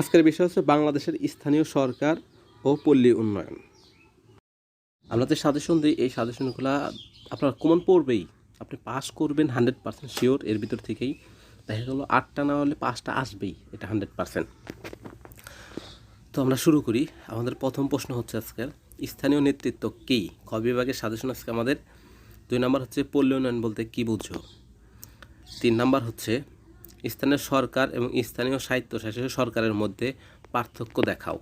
আজকের বিষয় হচ্ছে বাংলাদেশের স্থানীয় সরকার ও পল্লী উন্নয়ন। যে সাজেশন দিই, এই সাজেশনগুলো আপনার কমন পড়বেই। আপনি পাস করবেন হান্ড্রেড পার্সেন্ট শিওর এর ভিতর থেকেই দেখা গেলো আটটা না হলে পাঁচটা আসবেই, এটা হান্ড্রেড পার্সেন্ট তো আমরা শুরু করি। আমাদের প্রথম প্রশ্ন হচ্ছে আজকের, স্থানীয় নেতৃত্ব কী? ক বিভাগের সাজেশন আজকে আমাদের। দুই নাম্বার হচ্ছে পল্লী উন্নয়ন বলতে কী বুঝো তিন নাম্বার হচ্ছে স্থানীয় সরকার এবং স্থানীয় স্বায়ত্তশাসিত সরকারের মধ্যে পার্থক্য দেখাও।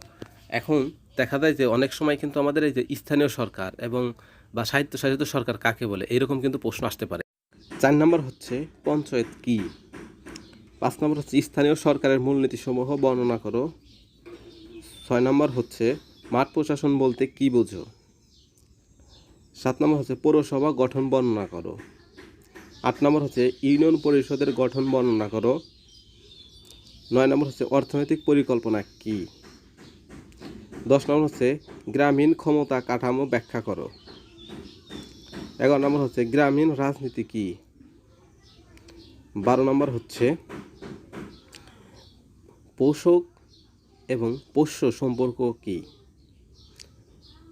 এখন দেখা যায় যে অনেক সময় কিন্তু আমাদের এই যে স্থানীয় সরকার এবং বা স্বায়ত্তশাসিত সরকার কাকে বলে, এরকম কিন্তু প্রশ্ন আসতে পারে। চার নম্বর হচ্ছে পঞ্চায়েত কি? পাঁচ নম্বর হচ্ছে স্থানীয় সরকারের মূলনীতিসমূহ বর্ণনা করো। ছয় নম্বর হচ্ছে মাঠ প্রশাসন বলতে কি বোঝো? সাত নম্বর হচ্ছে পৌরসভা গঠন বর্ণনা করো। আট নম্বর হচ্ছে ইউনিয়ন পরিষদের গঠন বর্ণনা করো। নয় নম্বর হচ্ছে অর্থনৈতিক পরিকল্পনা কি? দশ নম্বর হচ্ছে গ্রামীণ ক্ষমতা কাঠামো ব্যাখ্যা করো। এগারো নম্বর হচ্ছে গ্রামীণ রাজনীতি কি? বারো নম্বর হচ্ছে পোষক এবং পোষ্য সম্পর্ক কি?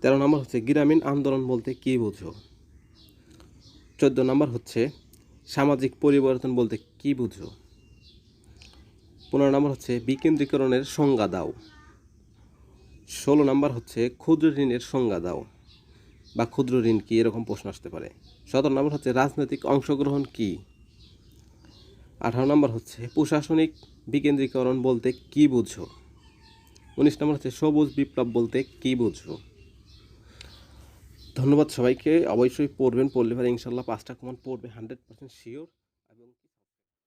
তেরো নম্বর হচ্ছে গ্রামীণ আন্দোলন বলতে কি বোঝো? চোদ্দ নম্বর হচ্ছে সামাজিক পরিবর্তন বলতে কি বুঝো পনেরো নম্বর হচ্ছে বিকেন্দ্রীকরণের সংজ্ঞা দাও। ষোলো নম্বর হচ্ছে ক্ষুদ্র ঋণের সংজ্ঞা দাও। বা ক্ষুদ্র ঋণ কি? এরকম প্রশ্ন আসতে পারে। সতেরো নম্বর হচ্ছে রাজনৈতিক অংশগ্রহণ কি? আঠারো নম্বর হচ্ছে প্রশাসনিক বিকেন্দ্রীকরণ বলতে কি বুঝো উনিশ নম্বর হচ্ছে সবুজ বিপ্লব বলতে কি বুঝো ধন্যবাদ সবাইকে। অবশ্যই পড়বেন পড়লে পরে ইনশাল্লাহ পাঁচটা কমান পড়বে হান্ড্রেড পার্সেন্ট শিওর